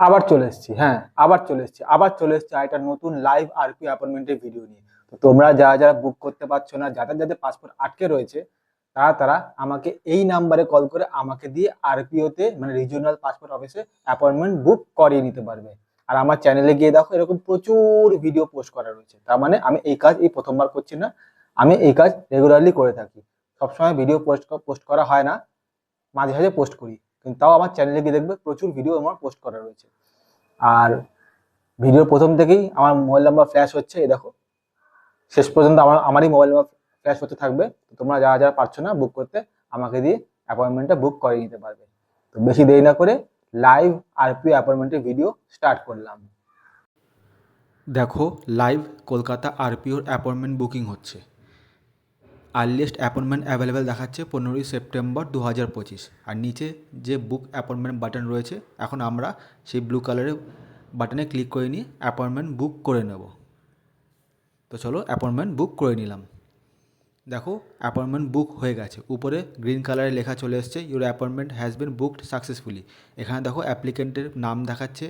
আবার চলে এসেছি হ্যাঁ আবার চলে এসেছি, আবার চলে এসেছি একটা নতুন লাইভ আর আরপি অ্যাপয়েন্টমেন্টের ভিডিও নিয়ে। তো তোমরা যারা যারা বুক করতে পারছ না, যাদের যাদের পাসপোর্ট আটকে রয়েছে, তারা তারা আমাকে এই নাম্বারে কল করে আমাকে দিয়ে আরপিওতে মানে রিজিওনাল পাসপোর্ট অফিসে অ্যাপয়েন্টমেন্ট বুক করিয়ে নিতে পারবে। আর আমার চ্যানেলে গিয়ে দেখো, এরকম প্রচুর ভিডিও পোস্ট করা রয়েছে। তার মানে আমি এই কাজ এই প্রথমবার করছি না, আমি এই কাজ রেগুলারলি করে থাকি। সবসময় ভিডিও পোস্ট পোস্ট করা হয় না, মাঝে মাঝে পোস্ট করি। কিন্তু তাও আমার চ্যানেলে গিয়ে দেখবে প্রচুর ভিডিও আমার পোস্ট করা রয়েছে। আর ভিডিওর প্রথম থেকেই আমার মোবাইল নাম্বার ফ্ল্যাশ হচ্ছে, এই দেখো। শেষ পর্যন্ত আমার, আমারই মোবাইল নাম্বার ফ্ল্যাশ হতে থাকবে। তোমরা যারা যারা পারছ না বুক করতে, আমাকে দিয়ে অ্যাপয়েন্টমেন্টটা বুক করে নিতে পারবে। তো বেশি দেরি না করে লাইভ আরপি অ্যাপয়েন্টমেন্টের ভিডিও স্টার্ট করলাম। দেখো লাইভ কলকাতা আরপিওর অ্যাপয়েন্টমেন্ট বুকিং হচ্ছে। আর্লিয়েস্ট অ্যাপয়েন্টমেন্ট অ্যাভেলেবেল দেখাচ্ছে পনেরোই সেপ্টেম্বর দু হাজার পঁচিশ। আর নিচে যে বুক অ্যাপয়েন্টমেন্ট বাটন রয়েছে, এখন আমরা সেই ব্লু কালারের বাটনে ক্লিক করে নিয়ে অ্যাপয়েন্টমেন্ট বুক করে নেব। তো চলো অ্যাপয়েন্টমেন্ট বুক করে নিলাম। দেখো অ্যাপয়েন্টমেন্ট বুক হয়ে গেছে। উপরে গ্রিন কালারে লেখা চলে এসছে your appointment has been booked successfully এখানে দেখো অ্যাপ্লিকেন্টের নাম দেখাচ্ছে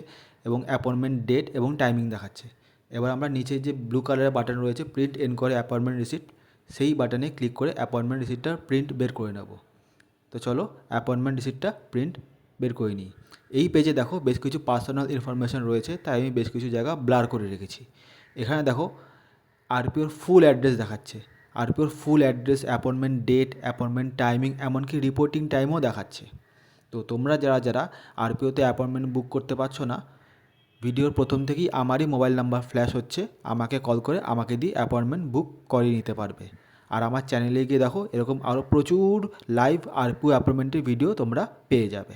এবং অ্যাপয়েন্টমেন্ট ডেট এবং টাইমিং দেখাচ্ছে। এবার আমরা নিচে যে ব্লু কালারের বাটন রয়েছে প্রিন্ট এন করে অ্যাপয়েন্টমেন্ট রিসিপ্ট সেই বাটনে ক্লিক করে অ্যাপয়েন্টমেন্ট রিসিপ্টটা প্রিন্ট বের করে নেব। তো চলো অ্যাপয়েন্টমেন্ট রিসিপ্টটা প্রিন্ট বের করে নিই। এই পেজে দেখো বেশ কিছু পার্সোনাল ইনফরমেশন রয়েছে, তাই আমি বেশ কিছু জায়গা ব্লার করে রেখেছি। এখানে দেখো আরপিওর ফুল অ্যাড্রেস দেখাচ্ছে। আরপিওর full address, appointment date, appointment timing, এমনকি রিপোর্টিং টাইমও দেখাচ্ছে। তো তোমরা যারা যারা আরপিওতে অ্যাপয়েন্টমেন্ট বুক করতে পারছ না ভিডিওর প্রথম থেকেই আমারই মোবাইল নাম্বার ফ্ল্যাশ হচ্ছে। আমাকে কল করে আমাকে দিয়ে অ্যাপয়েন্টমেন্ট বুক করিয়ে নিতে পারবে। আর আমার চ্যানেলে গিয়ে দেখো, এরকম আরও প্রচুর লাইভ আর পু অ্যাপয়েন্টমেন্টের ভিডিও তোমরা পেয়ে যাবে।